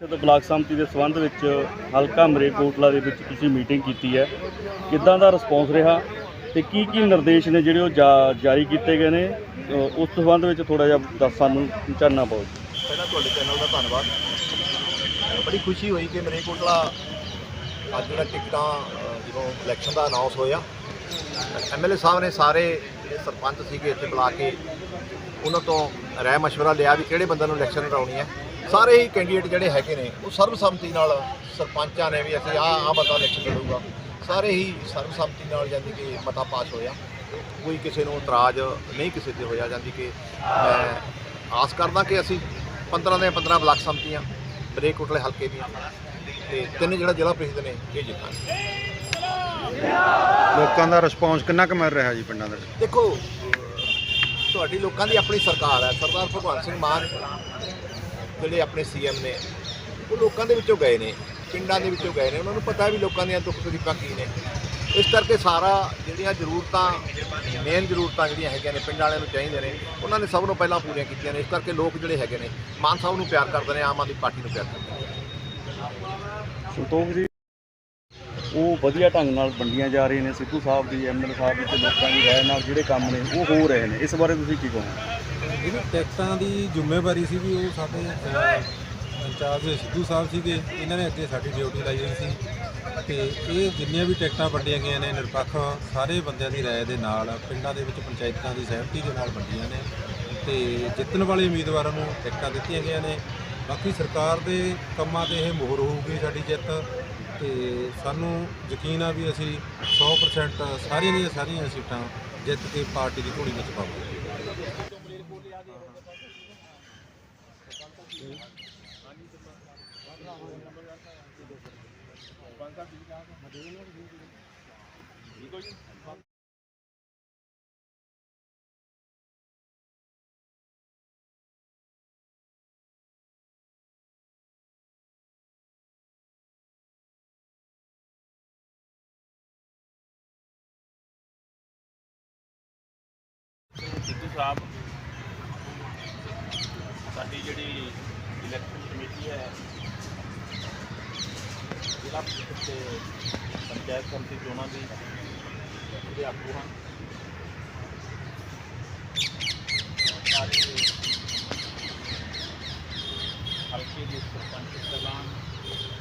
ਤੇ ਬਲਾਕ ਸੰਮਤੀ ਦੇ ਸੰਬੰਧ ਵਿੱਚ ਹਲਕਾ ਮਰੇਕੋਟਲਾ ਦੇ ਵਿੱਚ ਤੁਸੀਂ ਮੀਟਿੰਗ ਕੀਤੀ ਹੈ। ਕਿੱਦਾਂ ਦਾ ਰਿਸਪੌਂਸ ਰਿਹਾ ਤੇ ਕੀ ਕੀ ਨਿਰਦੇਸ਼ ਨੇ ਜਿਹੜੇ ਉਹ ਜਾ- ਜਾਰੀ ਕੀਤੇ ਗਏ ਨੇ? ਅ, ਉਸ ਸੰਬੰਧ ਵਿੱਚ ਥੋੜਾ ਜਿਹਾ ਦੱਸ ਸਾਨੂੰ ਚਾਨਣਾ ਪਾਓ ਪਹਿਲਾਂ ਤੁਹਾਡੇ ਚੈਨਲ ਦਾ ਧੰਨਵਾਦ। ਬੜੀ ਖੁਸ਼ੀ ਹੋਈ ਕਿ ਮਰੇਕੋਟਲਾ ਅੱਜ ਜਿਹੜਾ ਟਿਕਟਾਂ ਅ, ਜਦੋਂ ਇਲੈਕਸ਼ਨ ਦਾ ਅਨਾਉਂਸ ਹੋਇਆ ਐਮਐਲਏ ਸਾਹਿਬ ਨੇ ਸਾਰੇ ਜਿਹੜੇ ਸਰਪੰਚ ਸੀਗੇ ਇੱਥੇ ਬੁਲਾ ਕੇ ਉਹਨਾਂ ਤੋਂ ਰਾਏ ਮਸ਼ਵਰਾ ਲਿਆ ਵੀ ਕਿਹੜੇ ਬੰਦੇ ਨੂੰ ਇਲੈਕਸ਼ਨ ਲੜਾਉਣੀ ਹੈ। ਸਾਰੇ ਹੀ ਕੈਂਡੀਡੇਟ ਜਿਹੜੇ ਹੈਗੇ ਨੇ ਉਹ ਸਰਬਸੰਮਤੀ ਨਾਲ ਸਰਪੰਚਾਂ ਨੇ ਵੀ ਅਸੀਂ ਆਹ ਆਹ ਬੰਦਾ ਇਲੈਕਸ਼ਨ ਲੜੂਗਾ। ਸਾਰੇ ਹੀ ਸਰਬਸੰਮਤੀ ਨਾਲ ਜਾਂਦੀ ਕਿ ਮਤਾ ਪਾਸ ਹੋਇਆ। ਕੋਈ ਕਿਸੇ ਨੂੰ ਇਤਰਾਜ਼ ਨਹੀਂ ਕਿਸੇ ਤੇ ਹੋਇਆ। ਜਾਂਦੀ ਕਿ ਮੈਂ ਆਸ ਕਰਦਾ ਕਿ ਅਸੀਂ 15 ਦੇ 15 ਬਲਾਕ ਸੰਮਤੀਆਂ ਬਰੇਕ ਉਟਲੇ ਹਲਕੇ ਦੀਆਂ ਤੇ ਤਿੰਨ ਜਿਹੜਾ ਜ਼ਿਲ੍ਹਾ ਪ੍ਰੀਸ਼ਦ ਨੇ ਇਹ ਜਿੱਤਾਂਗੇ। ਲੋਕਾਂ ਦਾ ਰਿਸਪੌਂਸ ਕਿੰਨਾ ਕੁ ਮਿਲ ਰਿਹਾ ਜੀ ਪਿੰਡਾਂ ਦੇ ਦੇਖੋ ਤੁਹਾਡੀ ਲੋਕਾਂ ਦੀ ਆਪਣੀ ਸਰਕਾਰ ਹੈ। ਸਰਦਾਰ ਭਗਵੰਤ ਸਿੰਘ ਮਾਨ ਜਿਹੜੇ ਆਪਣੇ ਸੀਐਮ ਨੇ, ਉਹ ਲੋਕਾਂ ਦੇ ਵਿੱਚੋਂ ਗਏ ਨੇ, ਪਿੰਡਾਂ ਦੇ ਵਿੱਚੋਂ ਗਏ ਨੇ। ਉਹਨਾਂ ਨੂੰ ਪਤਾ ਵੀ ਲੋਕਾਂ ਦੀਆਂ ਦੁੱਖ ਤਕਲੀਫਾਂ ਕੀ ਨੇ। ਇਸ ਕਰਕੇ ਸਾਰਾ ਜਿਹੜੀਆਂ ਜ਼ਰੂਰਤਾਂ ਮੇਨ ਜ਼ਰੂਰਤਾਂ ਜਿਹੜੀਆਂ ਹੈਗੀਆਂ ਨੇ, ਪਿੰਡ ਵਾਲਿਆਂ ਨੂੰ ਚਾਹੀਦੇ ਨੇ, ਉਹਨਾਂ ਨੇ ਸਭ ਨੂੰ ਪਹਿਲਾਂ ਪੂਰੀਆਂ ਕੀਤੀਆਂ ਨੇ। ਇਸ ਕਰਕੇ ਲੋਕ ਜਿਹੜੇ ਹੈਗੇ ਨੇ, ਮਾਨ ਸਾਹਿਬ ਨੂੰ ਪਿਆਰ ਕਰਦੇ ਨੇ, ਆਮ ਆਦਮੀ ਪਾਰਟੀ ਨੂੰ ਪਿਆਰ ਕਰਦੇ ਨੇ। ਸੰਤੋਖ ਜੀ। ਉਹ ਵਧੀਆ ਢੰਗ ਨਾਲ ਵੰਡੀਆਂ ਜਾ ਰਹੀਆਂ ਨੇ, ਸਿੱਧੂ ਸਾਹਿਬ ਦੀ ਐਮਐਲ ਸਾਹਿਬ ਦੀ ਤੇ ਲੋਕਾਂ ਦੀ ਰਾਏ ਨਾਲ ਜਿਹੜੇ ਕੰਮ ਨੇ, ਉਹ ਹੋ ਰਹੇ ਨੇ। ਇਸ ਬਾਰੇ ਤੁਸੀਂ ਕੀ ਕਹੋਗੇ? ਇਹਦੀ ਟੈਕਸਾਂ ਦੀ ਜ਼ਿੰਮੇਵਾਰੀ ਸੀ ਵੀ ਉਹ ਸਾਡੇ ਇੰਚਾਰਜ ਸਿੱਧੂ ਸਾਹਿਬ ਸੀਗੇ, ਇਹਨਾਂ ਨੇ ਅੱਗੇ ਸਾਡੀ ਡਿਊਟੀ ਲਾਈ ਹੋਈ ਸੀ। ਤੇ ਇਹ ਜਿੰਨੀਆਂ ਵੀ ਟਿਕਟਾਂ ਵੰਡੀਆਂ ਗਈਆਂ ਨੇ, ਨਿਰਪੱਖ ਸਾਰੇ ਬੰਦਿਆਂ ਦੀ ਰਾਏ ਦੇ ਨਾਲ, ਪਿੰਡਾਂ ਦੇ ਵਿੱਚ ਪੰਚਾਇਤਾਂ ਦੀ ਸਹਿਮਤੀ ਦੇ ਨਾਲ ਵੰਡੀਆਂ ਨੇ। ਤੇ ਜਿੱਤਣ ਵਾਲੇ ਉਮੀਦਵਾਰਾਂ ਨੂੰ ਟਿਕਟਾਂ ਦਿੱਤੀਆਂ ਗਈਆਂ ਨੇ। ਬਾਕੀ ਸਰਕਾਰ ਦੇ ਕੰਮਾਂ ਤੇ ਇਹ ਮੋਹਰ ਹੋਊਗੀ ਸਾਡੀ ਜਿੱਤ। ਤੇ ਸਾਨੂੰ ਯਕੀਨ ਆ ਵੀ ਅਸੀਂ 100% ਸਾਰੀਆਂ ਦੀਆਂ ਸਾਰੀਆਂ ਸੀਟਾਂ ਜਿੱਤ ਕੇ ਪਾਰਟੀ ਦੀ ਘੋੜੀ ਵਿੱਚ ਪਾਵਾਂਗੇ ਸਿੱਧੂ ਸਾਹਿਬ, ਸਾਡੀ ਜਿਹੜੀ ਇਲੈਕਸ਼ਨ ਕਮੇਟੀ ਹੈ, ਜ਼ਿਲ੍ਹਾ ਤੇ ਪੰਚਾਇਤ ਸੰਮਤੀ ਚੋਣਾਂ ਦੀ ਉਹਦੇ ਆਗੂ ਹਨ ਸਾਰੇ ਹਲਕੇ ਦੇ ਸਰਪੰਚ ਸਲਾਮ